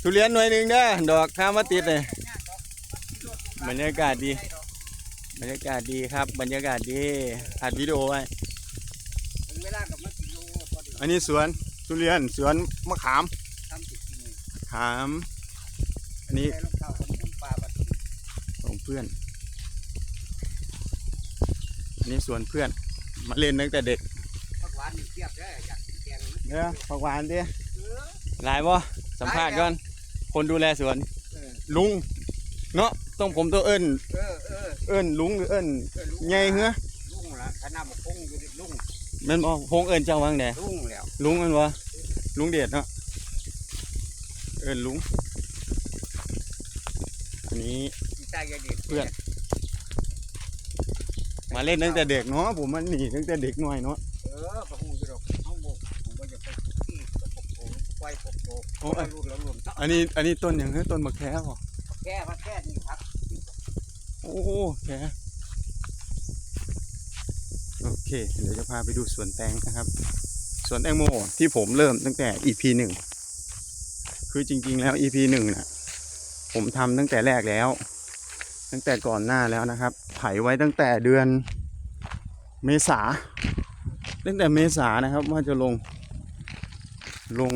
ทุเรียนหน่วยหนึ่งเด้อดอกข้ามมาติดเลยบรรยากาศดี บรรยากาศดีครับ บรรยากาศดีอัดวิดีโอไว้ถึงเวลากับมากิโลพอดีอันนี้สวนทุเรียนสวนมะขามทำติดกินขาม อันนี้ใช้รองเท้าคนหนึ่งป้าบัดของเพื่อน อันนี้สวนเพื่อน มาเล่นตั้งแต่เด็กผักหวานนี่เทียบได้ออยากกินแกงมันเด้อผักหวานดิเออหลายบ่สัมภาษณ์ก่อน คนดูแลสวน เออลุง เนาะต้องผมตัวเอิ้นเออเออเอิ้นลุงหรือเอิ้นเออลุงไงเหรอลุงละขนาดมาคงอยู่ดิลุงแมันบ่พงเอิ้นเจ้าวังแดลุงแล้วลุงแมันบ่ลุงเดชเนาะเอิ้นลุงอันนี้ที่ใต้ยาเด็กเพื่อน มาเล่นตั้งแต่เด็กเนาะผมมันหนีตั้งแต่เด็กหน่อยเนาะเออป โผโอ้ไฟยรุ่นแล้วรุ่นอันนี้อันนี้ต้นอย่างคือต้นมะแค่บ่แก้พักแก้นี่ครับโอ้โหแค่โอเค เดี๋ยวจะพาไปดูสวนแตงนะครับสวนแตงโมที่ผมเริ่มตั้งแต่ EP หนึ่งคือจริง ๆ แล้ว EP หนึ่งน่ะผมทำตั้งแต่แรกแล้ว ตั้งแต่ก่อนหน้าแล้วนะครับ ไถไว้ตั้งแต่เดือนเมษาตั้งแต่เมษานะครับว่าจะลงลง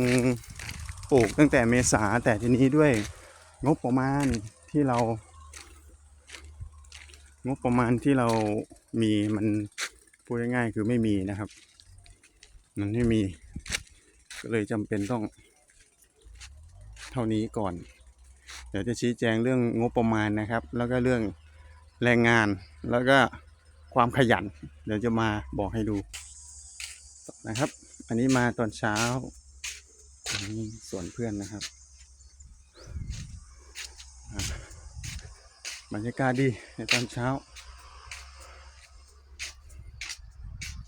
ปลูกตั้งแต่เมษาแต่ทีนี้ด้วยงบประมาณที่เรา งบประมาณที่เรามีมันพูดง่ายๆคือไม่มีนะครับ มันไม่มี ก็เลยจำเป็นต้อง เท่านี้ก่อน เดี๋ยวจะชี้แจงเรื่องงบประมาณนะครับ แล้วก็เรื่องแรงงานแล้วก็ความขยัน เดี๋ยวจะมาบอกให้ดูนะครับ อันนี้มาตอนเช้า นนี้สวนเพื่อนนะครับ บรรยากาศดีในตอนเช้า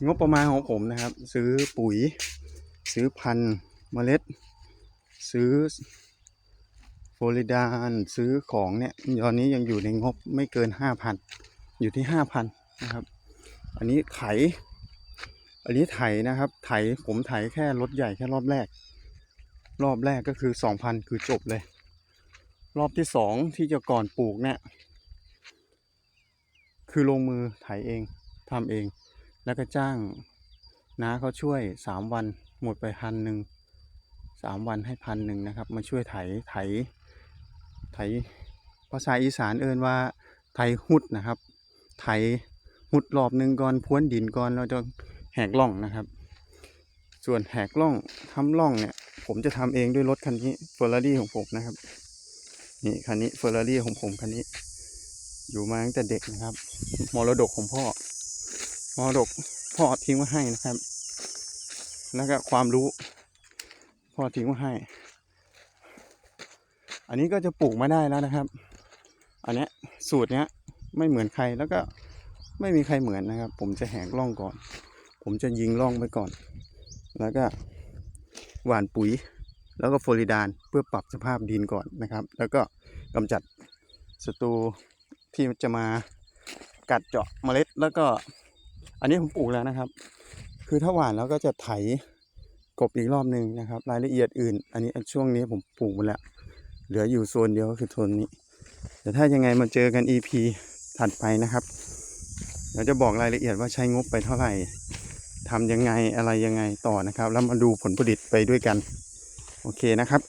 งบประมาณของผมนะครับ ซื้อปุ๋ย ซื้อพันธุ์เมล็ด ซื้อโฟลิดานซื้อของเนี่ยตอนนี้ยังอยู่ในงบไม่เกินห้าพันอยู่ที่ห้าพันนะครับ อันนี้ไถ อันนี้ไถนะครับ ไถผมไถแค่รถใหญ่แค่รอบแรก รอบแรกก็คือสองพันคือจบเลย รอบที่สองที่จะก่อนปลูกเนี่ย คือลงมือไถเองทำเอง แล้วก็จ้างน้าเขาช่วยสามวันหมดไปพันหนึ่งสามวันให้พันหนึ่งนะครับ มาช่วยไถไถไถภาษาอีสานเอินว่าไถหุดนะครับ ไถหุดรอบหนึ่งก่อนพ้วนดินก่อนเราจะแหกล่องนะครับ ส่วนแหกล่องทำล่องเนี่ย ผมจะทำเองด้วยรถคันนี้เฟอร์รารี่ของผมนะครับ นี่คันนี้เฟอร์รารี่ของผมคันนี้ อยู่มาตั้งแต่เด็กนะครับ มรดกของพ่อ มรดกพ่อทิ้งไว้ให้นะครับ แล้วก็ความรู้ พ่อทิ้งไว้ให้ อันนี้ก็จะปลูกมาได้แล้วนะครับ อันเนี้ยสูตรเนี้ยไม่เหมือนใครแล้วก็ไม่มีใครเหมือนนะครับ ผมจะแหกล่องก่อน ผมจะยิงล่องไปก่อน แล้วก็ หว่านปุ๋ย แล้วก็โฟลิดานเพื่อปรับสภาพดินก่อนนะครับ แล้วก็กำจัดศัตรูที่จะมากัดเจาะเมล็ด แล้วก็ อันนี้ผมปลูกแล้วนะครับ คือถ้าหว่านแล้วก็จะไถกบอีกรอบหนึ่งนะครับ รายละเอียดอื่น อันนี้ช่วงนี้ผมปลูกหมาแล้ว เหลืออยู่โซนเดียวก็คือโซนนี้แต่ถ้ายังไงมาเจอกัน EP ถัดไปนะครับเดี๋ยวจะบอกรายละเอียดว่าใช้งบไปเท่าไหร่ ทำยังไงอะไรยังไงต่อนะครับ แล้วมาดูผลผลิตไปด้วยกัน โอเคนะครับ